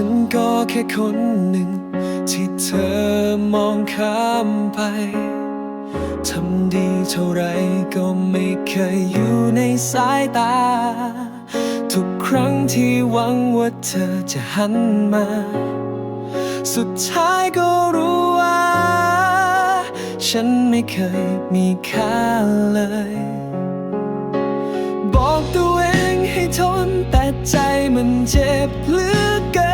ฉันก็แค่คนหนึ่ง ที่เธอมองข้ามไปทำดีเท่าไรก็ไม่เคยอยู่ในสายตา ทุกครั้งที่หวังว่าเธอจะหันมา สุดท้ายก็รู้ว่า ฉันไม่เคยมีค่าเลย บอกตัวเองให้ทนแต่ใจมันเจ็บเหลือเกิน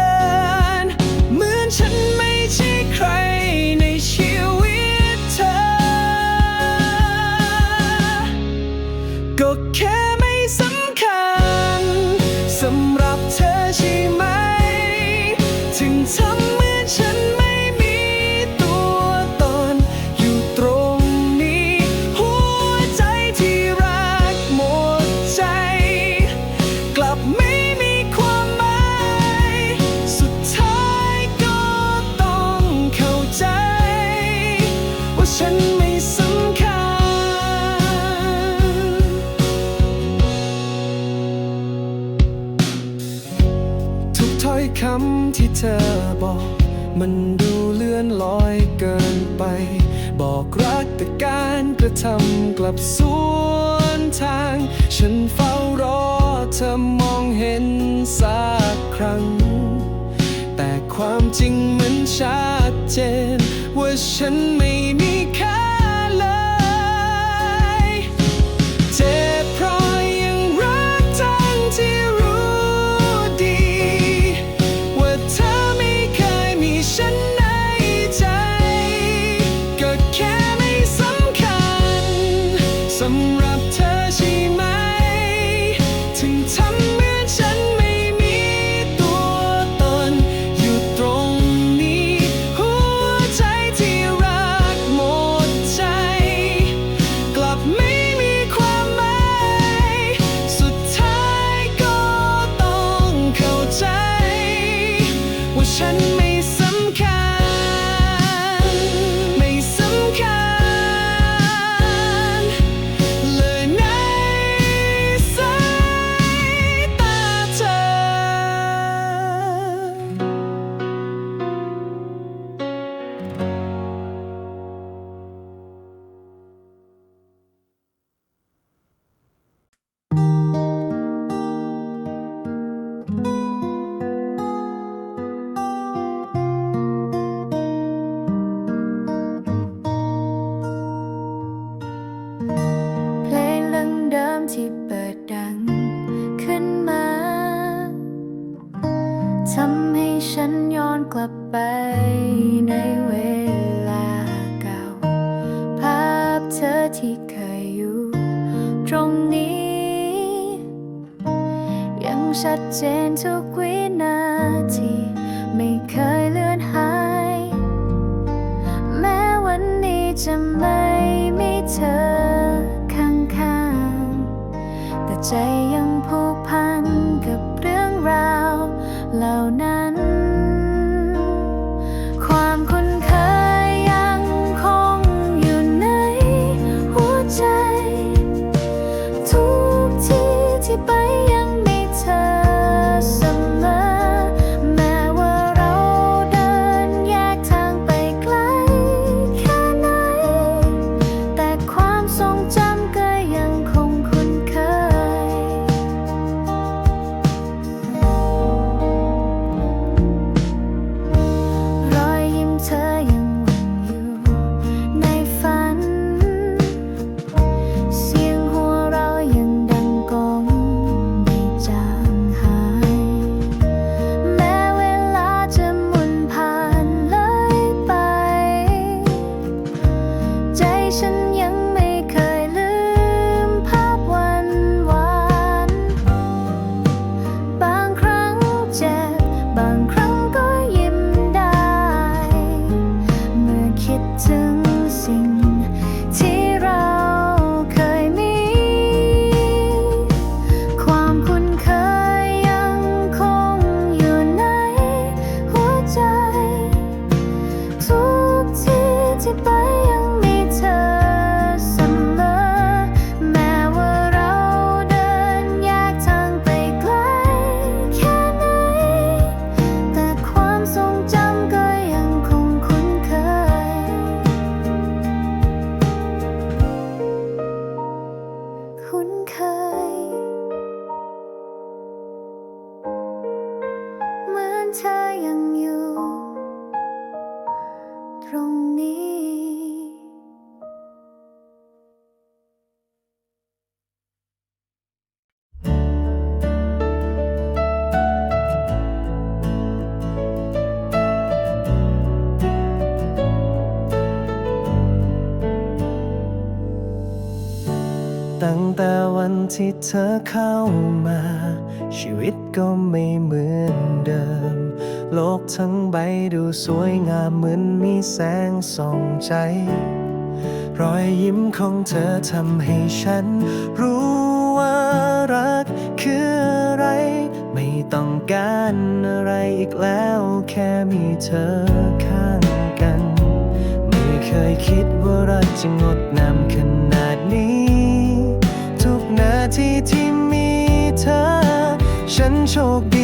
ลับสวนทาง ฉันเฝ้ารอเธอมองเห็นสักครั้ง แต่ความจริงมันชัดเจน ว่าฉันไม่มีค่าเลย กลับไปในเวลาเก่า ภาพเธอที่เคยอยู่ตรงนี้ ยังชัดเจนทุกวินาที ไม่เคยเลือนหาย แม้วันนี้จะไม่มีเธอข้างๆ แต่ใจยังผูกพันกับเรื่องราวเหล่านั้น ที่เธอเข้ามา ชีวิตก็ไม่เหมือนเดิม โลกทั้งใบดูสวยงามเหมือนมีแสงส่องใจ รอยยิ้มของเธอทำให้ฉัน รู้ว่ารักคืออะไร ไม่ต้องการอะไรอีกแล้ว แค่มีเธอข้างกัน ไม่เคยคิดว่ารักจะงดงามขนาด ทีที่มีเธอ ฉันโชคดี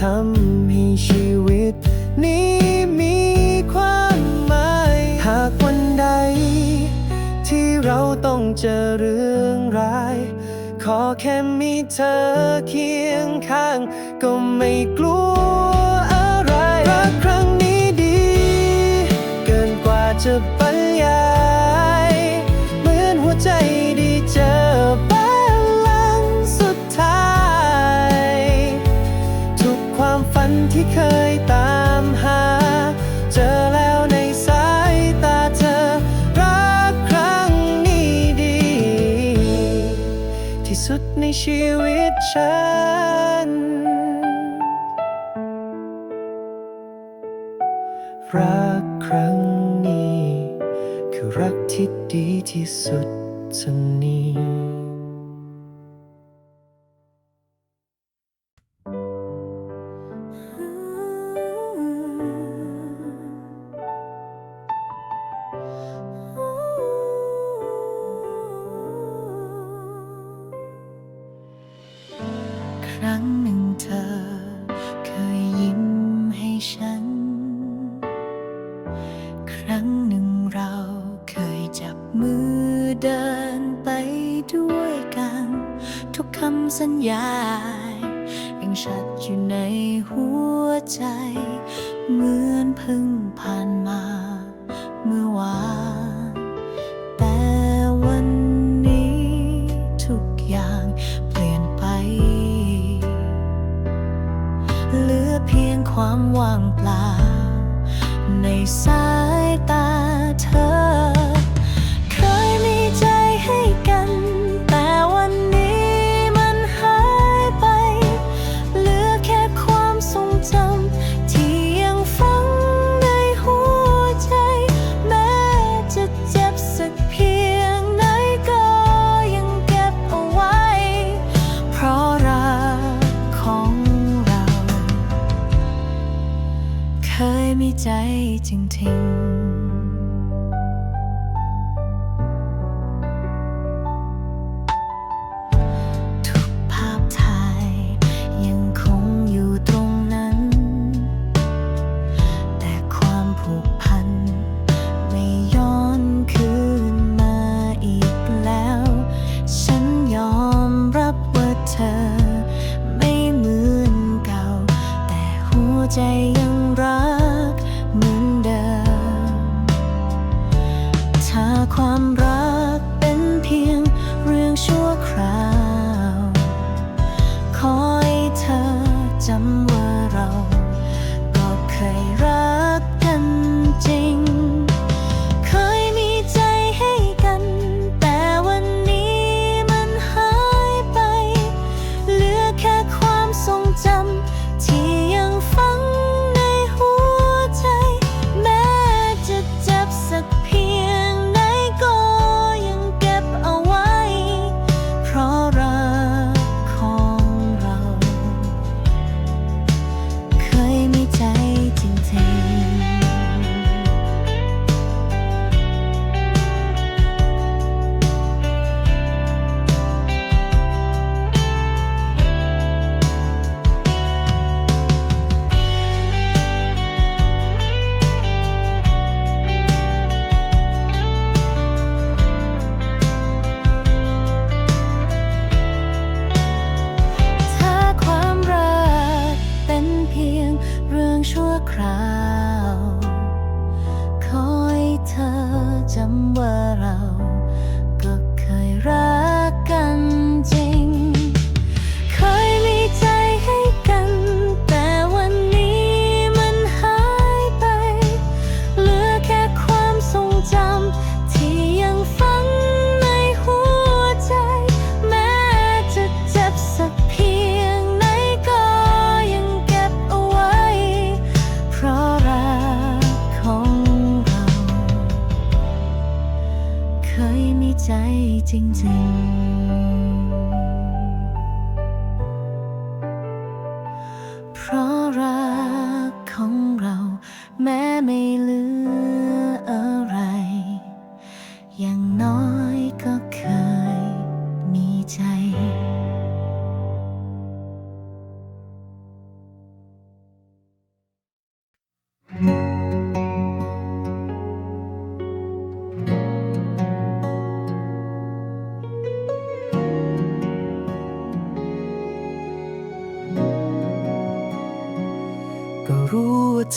ทำให้ชีวิต นี้มีความหมาย หากวันใด ที่เราต้องเจอเรื่องร้าย ขอแค่มีเธอเคียงข้าง ก็ไม่กลัวอะไรรักครั้งนี้ดี เกินกว่าจะบร ชีวิตฉัน รักครั้งนี้ คือรักที่ดีที่สุดเท่านี้ ใจ เหมือนเพิ่งผ่านมา เมื่อวานแต่วันนี้ทุกอย่างเปลี่ยนไป เหลือเพียงความว่างเปล่า ในสาย จำว่าเราก็เคย จ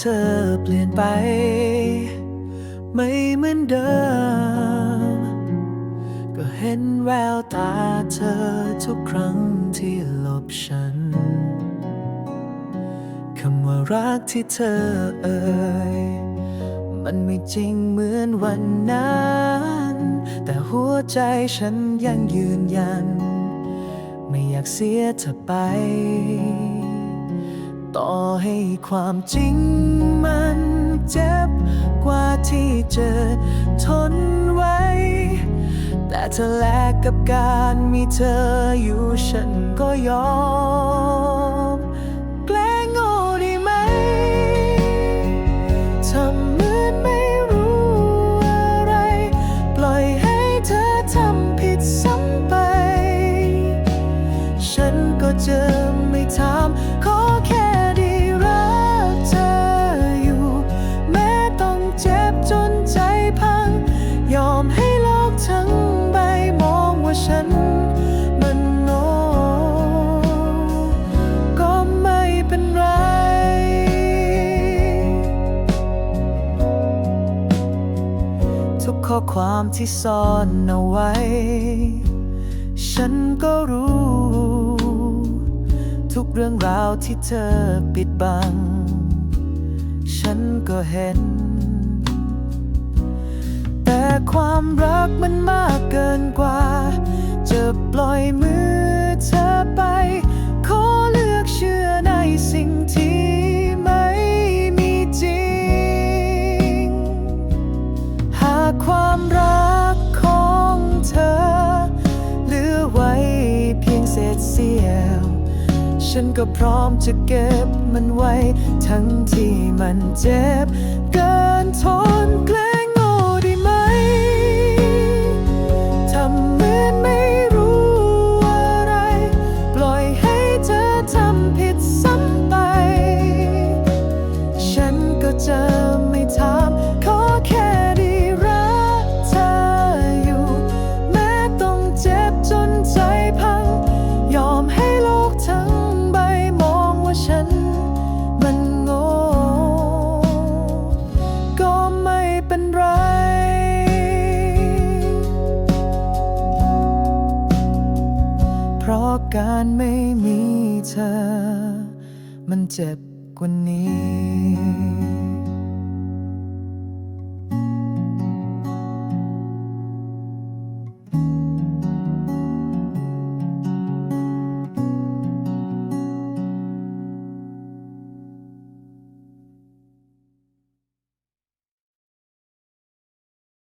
ธอเปลี่ยนไป ไม่เหมือนเดิม ก็เห็นแววตาเธอทุกครั้งที่หลบฉัน คำว่ารักที่เธอเอ่ย มันไม่จริงเหมือนวันนั้น แต่หัวใจฉันยังยืนยัน ไม่อยากเสียเธอไป ต่อให้ความจริง มันเจ็บกว่าที่จะทนไว้ แต่เธอแลกกับการมีเธออยู่ฉันก็ยอม ความที่ซ่อนเอาไว้ ฉันก็รู้ ทุกเรื่องราวที่เธอปิดบัง ฉันก็เห็น แต่ความรักมันมากเกินกว่า จะปล่อยมือเธอ ฉันก็พร้อมจะเก็บมันไว้ ทั้งที่มันเจ็บเกินทนเกล การไม่มีเธอ มันเจ็บกว่านี้